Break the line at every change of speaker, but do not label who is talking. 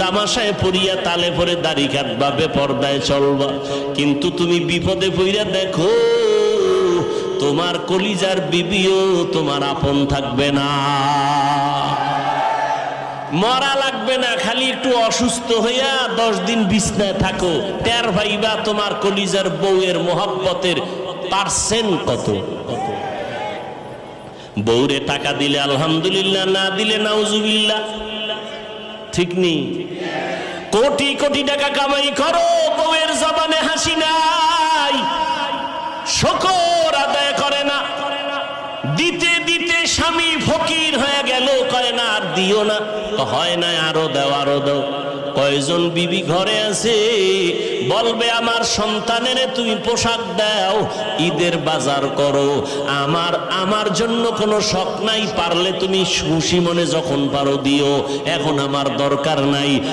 তামাশায় পড়িয়া তালে পরে দাড়ি কাটবা বেপর্দায় চলবা। কিন্তু তুমি বিপদে পড়িয়া দেখো, তোমার কলিজার বিবিও তোমার আপন থাকবে না। মরা লাগবে না, খালি একটু অসুস্থ হইয়া দশ দিন বিছনায় থাকো। টের ভাইবা তোমার কলিজার বউয়ের মোহাব্বতের পার্সেন্ট কত। বউরে টাকা দিলে আলহামদুলিল্লাহ, না দিলে নাউজুবিল্লাহ। ঠিক নেই। কোটি কোটি টাকা কামাই করো, বউয়ের জবানে হাসি নাই। শকর আদায় করে না। দিতে দিতে স্বামী ফকির হয়ে গেল করে না আর দিও না। হয় না আরও দেও, আরও দাও। কয়জন বিবি ঘরে আছে? বলবে, আমার সন্তানের তুমি পোশাক দাও, ঈদের বাজার করো। আমার আমার জন্য কোনো শখ নাই, পারলে তুমি খুশি মনে যখন পারো দিও। এখন আমার দরকার নাই।